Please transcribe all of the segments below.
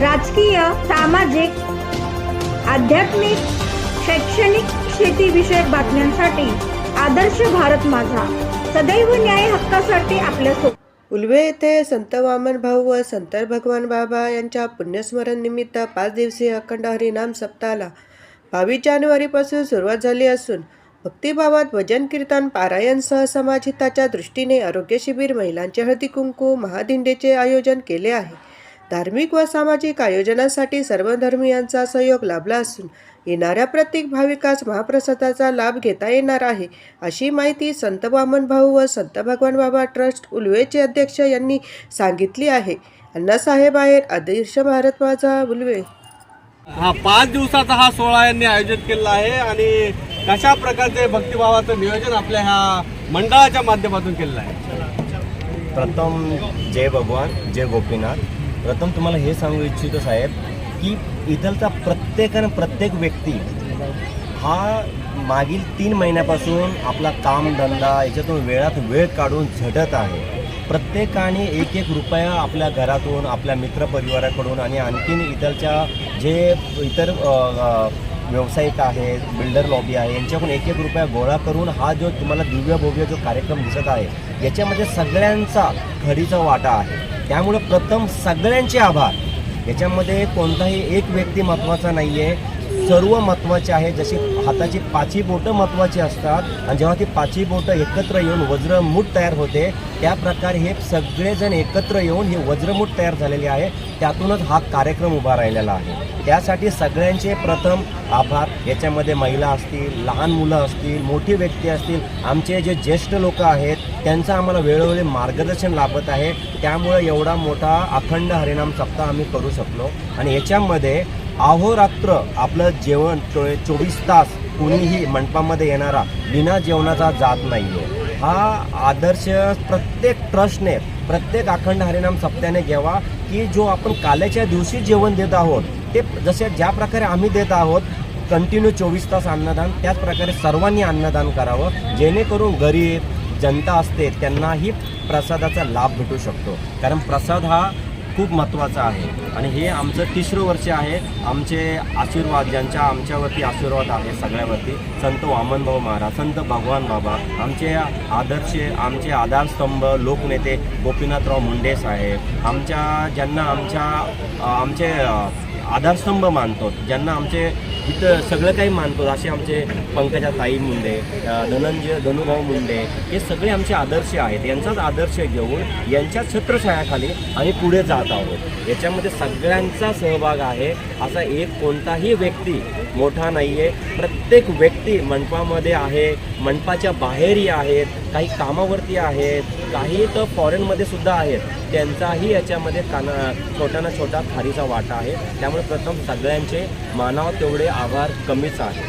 राजकीय सामाजिक आध्यात्मिक शैक्षणिक शेतीविषयक बातम्यांसाठी आदर्श भारत माझा. सदैव न्याय हक्कासाठी आपल्या उलवे येथे संत वामन भाऊ व संत भगवान बाबा यांच्या पुण्यस्मरण निमित्त पाच दिवसीय अखंड हरिनाम सप्ताहाला बावीस जानेवारीपासून सुरुवात झाली असून भक्तिभावात भजन कीर्तन पारायणसह समाजहिताच्या दृष्टीने आरोग्य शिबिर महिलांचे हळदी कुंकू महादिंडेचे आयोजन केले आहे. धार्मिक व सामाजिक आयोजनासाठी सर्व धर्मियांचा सहयोग लाभला असून येणाऱ्या प्रत्येक भाविकास महाप्रसादाचा लाभ घेता येणार आहे अशी माहिती संत वामन भाऊ व संत भगवान बाबा ट्रस्ट उलवेचे अध्यक्ष यांनी सांगितली आहे. अण्णासाहेब आहेत आदर्श भारत माझा उलवे. हा पाच दिवसाचा हा सोहळा यांनी आयोजित केलेला आहे आणि कशा प्रकारचे भक्तिभावाचं नियोजन आपल्या ह्या मंडळाच्या माध्यमातून केलेलं आहे? प्रथम जय भगवान जय गोपीनाथ. प्रथम तुम्हाला हे सांगू इच्छितो साहेब की इथलचा प्रत्येकानं प्रत्येक व्यक्ती हा मागील तीन महिन्यापासून आपला कामधंदा याच्यातून वेळात वेळ काढून झटत आहे. प्रत्येकाने एक एक रुपया आपल्या घरातून आपल्या मित्रपरिवाराकडून आणि आणखीन इतरच्या जे इतर व्यावसायिक आहेत बिल्डर लॉबी आहे यांच्याकडून एक एक रुपया गोळा करून हा जो तुम्हाला दिव्य भव्य जो कार्यक्रम दिसत आहे याच्यामध्ये सगळ्यांचा खडीचा वाटा आहे. त्यामुळे प्रथम सगळ्यांचे आभार. याच्यामध्ये कोणताही एक व्यक्ती महत्त्वाचा नाही आहे सर्व महत्त्वाचे आहे. जशी हाताची पाचही बोटं महत्त्वाची असतात आणि जेव्हा ती पाचही बोटं एकत्र येऊन वज्रमूठ तयार होते त्या प्रकारे हे सगळेजण एकत्र येऊन हे वज्रमूठ तयार झालेले आहे. त्यातूनच हा कार्यक्रम उभा राहिलेला आहे. त्यासाठी सगळ्यांचे प्रथम आभार. याच्यामध्ये महिला असतील लहान मुलं असतील मोठी व्यक्ती असतील आमचे जे ज्येष्ठ लोक आहेत त्यांचं आम्हाला वेळोवेळी मार्गदर्शन लाभत आहे. त्यामुळे एवढा मोठा अखंड हरिनाम सप्ताह आम्ही करू शकलो. आणि याच्यामध्ये अहोरात्र आपलं जेवण चो चोवीस तास कोणीही मंडपामध्ये येणारा बिना जेवणाचा जात नाही आहे हा आदर्श प्रत्येक ट्रस्टने प्रत्येक अखंड हरिनाम सप्त्याने घ्यावा की जो आपण काल्याच्या दिवशी जेवण देत आहोत ते जसे ज्या प्रकारे आम्ही देत आहोत कंटिन्यू चोवीस तास अन्नदान त्याच प्रकारे सर्वांनी अन्नदान करावं जेणेकरून गरीब जनता असते त्यांनाही प्रसादाचा लाभ भेटू शकतो. कारण प्रसाद हा खूप महत्त्वाचं आहे. आणि हे आमचं तिसरं वर्ष आहे. आमचे आशीर्वाद ज्यांच्या आमच्यावरती आशीर्वाद आहे सगळ्यावरती. संत वामनभाऊ महाराज संत भगवान बाबा आमचे आदर्श आमचे आधारस्तंभ लोकनेते गोपीनाथराव मुंडे साहेब आमच्या ज्यांना आमच्या आमचे आधारस्तंभ मानतो ज्यांना आमचे इथं सगळं काही मानतो असे आमचे पंकजा ताई मुंडे धनंजय धनुभाऊ मुंडे हे सगळे आमचे आदर्श आहेत. यांचाच आदर्श घेऊन यांच्या छत्रछायाखाली आम्ही पुढे जात आहोत. याच्यामध्ये सगळ्यांचा सहभाग आहे. असा एक कोणताही व्यक्ती मोठा नाही आहे प्रत्येक व्यक्ती मंडपामध्ये आहे मंडपाच्या बाहेरही आहेत काही कामावरती आहेत काही तर फॉरेनमध्ये सुद्धा आहेत. त्यांचाही याच्यामध्ये काना छोटा ना छोटा खारीचा वाटा आहे. त्यामुळे प्रथम सगळ्यांचे मानाव तेवढे आभार कमीच आहे.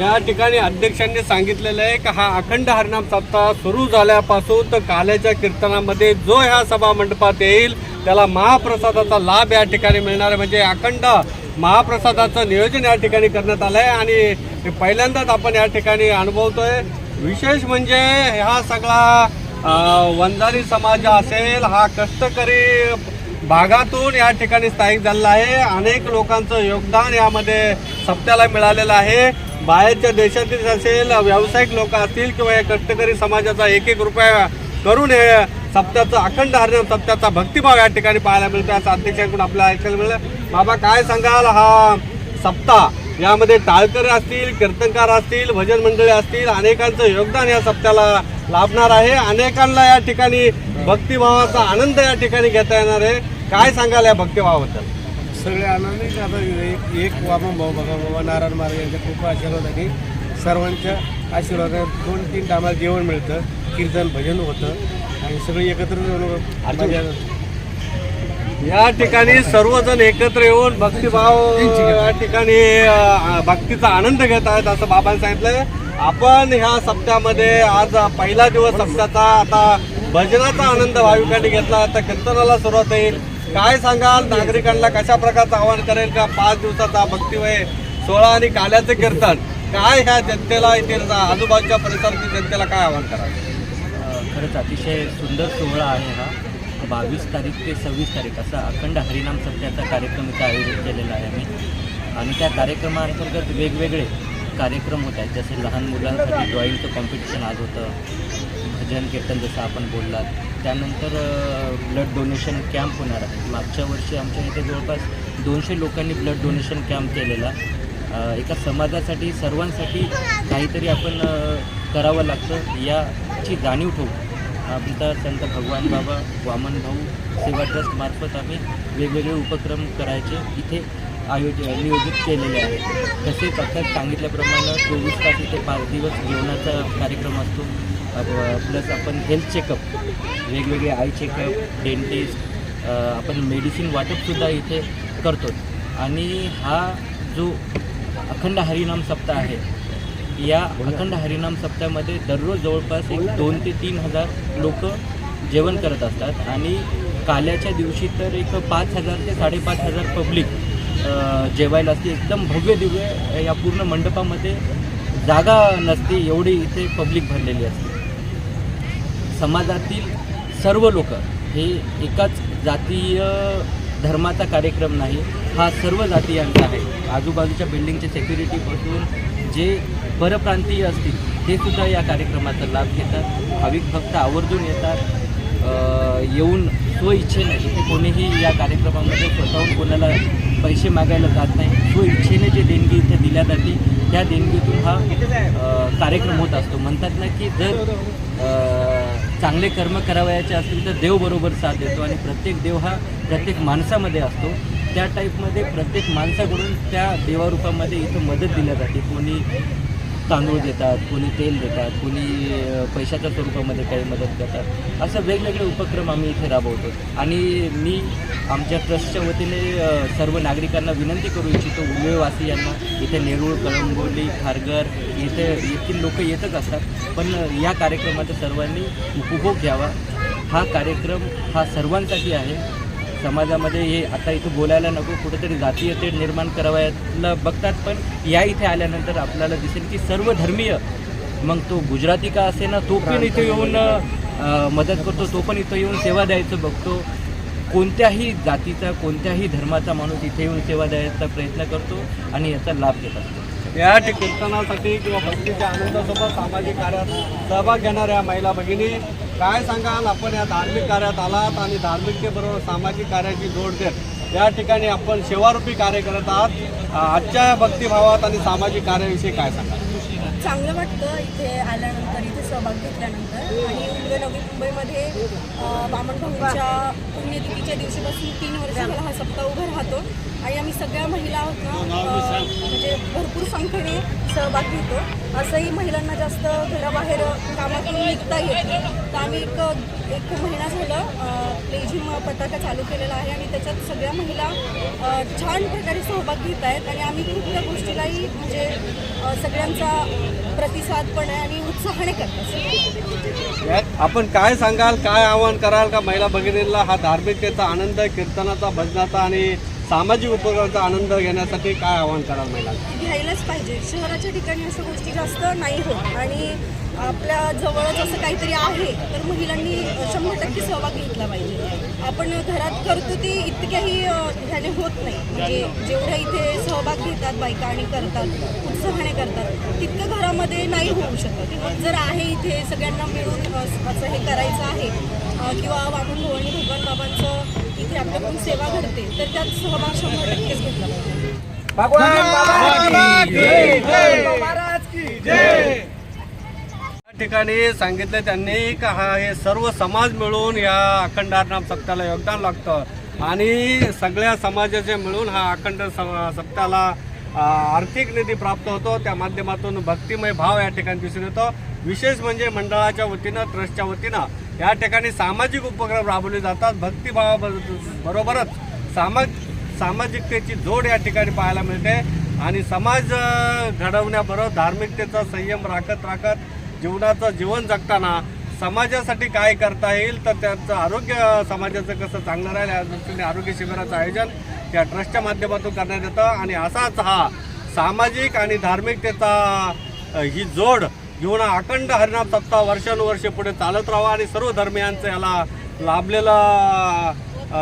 या ठिकाणी अध्यक्षांनी सांगितलेलं आहे की हा अखंड हरिनाम सप्ताह सुरू झाल्यापासून तर काल्याच्या कीर्तनामध्ये जो ह्या सभा मंडपात येईल त्याला महाप्रसादाचा लाभ या ठिकाणी मिळणार आहे. म्हणजे अखंड महाप्रसादाचं नियोजन या ठिकाणी करण्यात आलं आहे आणि पहिल्यांदाच आपण या ठिकाणी अनुभवतोय. विशेष म्हणजे हा सगळा वंजारी समाज असेल हा कष्टकरी भागातून या ठिकाणी स्थायिक झालेला आहे. अनेक लोकांचं योगदान यामध्ये सप्त्याला मिळालेलं आहे. बाहेरच्या देशातील असेल व्यावसायिक लोक असतील किंवा या कष्टकरी समाजाचा एक एक रुपया करून हे सप्त्याचं अखंड हरण सप्त्याचा भक्तिभाव या ठिकाणी पाहायला मिळतो. असं अध्यक्षांकडून आपल्याला ऐकायला मिळेल. बाबा काय सांगाल हा सप्ताह यामध्ये टाळकरी असतील कीर्तनकार असतील भजन मंडळी असतील अनेकांचं योगदान या सप्त्याला लाभणार आहे. अनेकांना या ठिकाणी भक्तिभावाचा आनंद या ठिकाणी घेता येणार आहे. काय सांगाल या भक्तिभावाबद्दल? सगळे आनंदित आता एक एक वामन भाऊ बघा बाबा नारायण मार्ग यांच्या कृपा आशीर्वादाने सर्वांच्या आशीर्वादाने दोन तीन टायमाला जेवण मिळतं कीर्तन भजन होतं आणि सगळे एकत्र या ठिकाणी सर्वजण एकत्र येऊन भक्तिभाव या ठिकाणी भक्तीचा आनंद घेत आहेत असं बाबांनी सांगितलंय. आपण ह्या सप्त्यामध्ये आज पहिला दिवस सप्त्याचा आता भजनाचा आनंद भाविकांनी घेतला. आता कीर्तनाला सुरुवात येईल काय सांगाल? नागरिकांना कशा प्रकारचं आवाहन करेल का? पाच दिवसाचा भक्तिवय सोळा आणि काल्याचं कीर्तन. काय ह्या जनतेला येथील आजूबाजूच्या परिसरातील जनतेला काय आवाहन कराल? खरंच अतिशय सुंदर सोहळा आहे हा. बावीस तारीख ते सव्वीस तारीख असा अखंड हरिनाम सत्याचा कार्यक्रम इथं आयोजित केलेला आहे आम्ही. आणि त्या कार्यक्रमाअंतर्गत वेगवेगळे कार्यक्रम होत आहेत. जसे लहान मुलांसाठी ड्रॉईंगचं कॉम्पिटिशन आज होतं. भजन कीर्तन जसं आपण बोललात. त्यानंतर ब्लड डोनेशन कॅम्प होणार आहे. मागच्या वर्षी आमच्या इथे जवळपास दोनशे लोकांनी ब्लड डोनेशन कॅम्प केलेला. एका समाजासाठी सर्वांसाठी काहीतरी आपण करावं लागतं. याची जाणीव ठेवू. आमचा संत भगवान बाबा वामन भाऊ सेवा ट्रस्टमार्फत आम्ही वेगवेगळे उपक्रम करायचे इथे आयोज नियोजित केलेले आहे तसेच आता सांगितल्याप्रमाणे चोवीस तास इथे पाच दिवस जेवणाचा कार्यक्रम असतो. प्लस आपण हेल्थ चेकअप वेगवेगळे आय चेकअप डेंटिस्ट आपण मेडिसिन वाटपसुद्धा इथे करतो. आणि हा जो अखंड हरिनाम सप्ताह आहे या अखंड हरिनाम सप्ताहामध्ये दररोज जवळपास एक दोन ते तीन हजार लोक जेवण करत असतात. आणि काल्याच्या दिवशी तर एक पाच हजार ते साडेपाच हजार पब्लिक जेवायला असते. एकदम भव्य दिव्य या पूर्ण मंडपामध्ये जागा नसते एवढी इथे पब्लिक भरलेली असते. समाजातील सर्व लोक हे एकाच जातीय धर्माचा कार्यक्रम नाही हा सर्व जातीयांचा आहे. आजूबाजूच्या बिल्डिंगचे सेक्युरिटीपासून जे परप्रांतीय असतील ते सुद्धा या कार्यक्रमाचा लाभ घेतात. भाविक भक्त आवर्जून येतात. येऊन येऊन स्वइच्छेने इथे कोणीही या कार्यक्रमामध्ये स्वतःहून कोणाला पैसे मागायला जात नाही स्वइच्छेने जे देणगी इथे दिल्या जाते त्या देणगीतून हा कार्यक्रम होत असतो. म्हणतात ना की जर चांगले कर्म करावयाचे असतील तर देव बरोबर साथ देतो आणि प्रत्येक देव हा प्रत्येक माणसामध्ये असतो. त्या टाईपमध्ये प्रत्येक माणसाकडून त्या देवारूपामध्ये इथं मदत दिल्या जाते. कोणी तांदूळ देतात कोणी तेल देतात कोणी पैशाच्या स्वरूपामध्ये काही मदत करतात. असे वेगवेगळे उपक्रम आम्ही इथे राबवतो. आणि मी आमच्या ट्रस्टच्या वतीने सर्व नागरिकांना विनंती करू इच्छितो उल्वेवासियांना इथे नेरूळ कळंबोली खारघर इथे येथील लोक येतच असतात. पण या कार्यक्रमाचा सर्वांनी उपभोग घ्यावा. हा कार्यक्रम हा सर्वांसाठी आहे. समाजामध्ये हे आता इथं बोलायला नको कुठेतरी जातीय तेढ निर्माण करावायला बघतात पण या इथे आल्यानंतर आपल्याला दिसेल की सर्व धर्मीय मग तो गुजराती का असे ना तो पण इथे येऊन मदत करतो तो पण इथं येऊन सेवा द्यायचं बघतो. कोणत्याही जातीचा कोणत्याही धर्माचा माणूस इथे येऊन सेवा द्यायचा प्रयत्न करतो आणि याचा लाभ घेत असतो. या कीर्तनासाठी किंवा भक्तीच्या आनंदासोबत सामाजिक कार्यात सहभाग घेणाऱ्या महिला भगिनी काय सांगाल आपण या धार्मिक कार्यात आलात आणि धार्मिकतेबरोबर सामाजिक कार्याची जोड देत या ठिकाणी आपण सेवारूपी कार्य करत आहात. आजच्या या भक्तिभावात आणि सामाजिक कार्याविषयी काय सांगाल चांगलं वाटतं इथे आल्यानंतर इथे सहभाग घेतल्यानंतर. आणि उमरे नवी मुंबईमध्ये अं, पुण्यतिथीच्या दिवशीपासून तीन वर्ष झाला हा सप्ताह उभा राहतो. आणि आम्ही सगळ्या महिला आहोत म्हणजे भरपूर संख्येने सहभाग घेतो. असंही महिलांना जास्त घराबाहेर कामातून निघता येत तर आम्ही एक एक महिना झालं लेझिम पताका चालू केलेला आहे आणि त्याच्यात सगळ्या महिला छान प्रकारे सहभाग घेत आहेत आणि आम्ही खूप त्या गोष्टीलाही म्हणजे सगळ्यांचा प्रतिसाद पण आहे आणि उत्साहाने करतात आपण काय सांगाल काय आवाहन कराल का महिला भगिनींना? हा धार्मिकतेचा आनंद कीर्तनाचा भजनाचा आणि सामाजिक उपक्रमाचा आनंद घेण्यासाठी काय आवाहन कराल महिलांना घ्यायलाच पाहिजे. शहराच्या ठिकाणी अशा गोष्टी जास्त नाही होत. आणि आपल्या जवळच असं काहीतरी आहे तर महिलांनी शंभर टक्के सहभाग घेतला पाहिजे. आपण घरात करतो ते इतक्याही ह्याने होत नाही. म्हणजे जेवढ्या इथे सहभाग घेतात बायका आणि करतात उत्साहाने करतात तितकं घरामध्ये नाही होऊ शकत. मग जर आहे इथे सगळ्यांना मिळून असं हे करायचं आहे किंवा वामन भाऊ भगवान बाबांचं इथे आपल्याकडून सेवा घडते तर त्यात सहभाग शंभर टक्केच घेतला पाहिजे. या ठिकाणी सांगितलं त्यांनी का हा हे सर्व समाज मिळून या अखंड हरनाम सप्ताहाला योगदान लागतं. आणि सगळ्या समाजाचे मिळून हा अखंड स- सप्ताहाला आर्थिक निधी प्राप्त होतो. त्या माध्यमातून भक्तिमय भाव या ठिकाणी दिसून येतो. विशेष म्हणजे मंडळाच्या वतीनं ट्रस्टच्या वतीनं या ठिकाणी सामाजिक उपक्रम राबवले जातात. भक्तिभावाबरोबरच सामा सामाजिकतेची जोड या ठिकाणी पाहायला मिळते. आणि समाज घडवण्याबरोबर धार्मिकतेचा संयम राखत राखत जीवनाचं जीवन जगताना समाजासाठी काय करता येईल तर त्याचं आरोग्य समाजाचं कसं चांगलं राहील या दृष्टीने आरोग्य शिबिराचं आयोजन या ट्रस्टच्या माध्यमातून करण्यात येतं. आणि असाच हा सामाजिक आणि धार्मिकतेचा ही जोड घेऊन अखंड हरिनाम सप्ताह वर्षानुवर्षे पुढे चालत राहावा आणि सर्व धर्मियांचं याला लाभलेला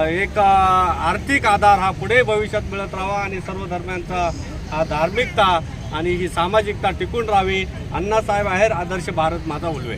एक आर्थिक आधार हा पुढे भविष्यात मिळत राहावा आणि सर्व धर्मियांचा हा धार्मिकता आणि ही सामाजिकता टिकून राहावी. अण्णासाहेब आहेर आदर्श भारत माझा उलवे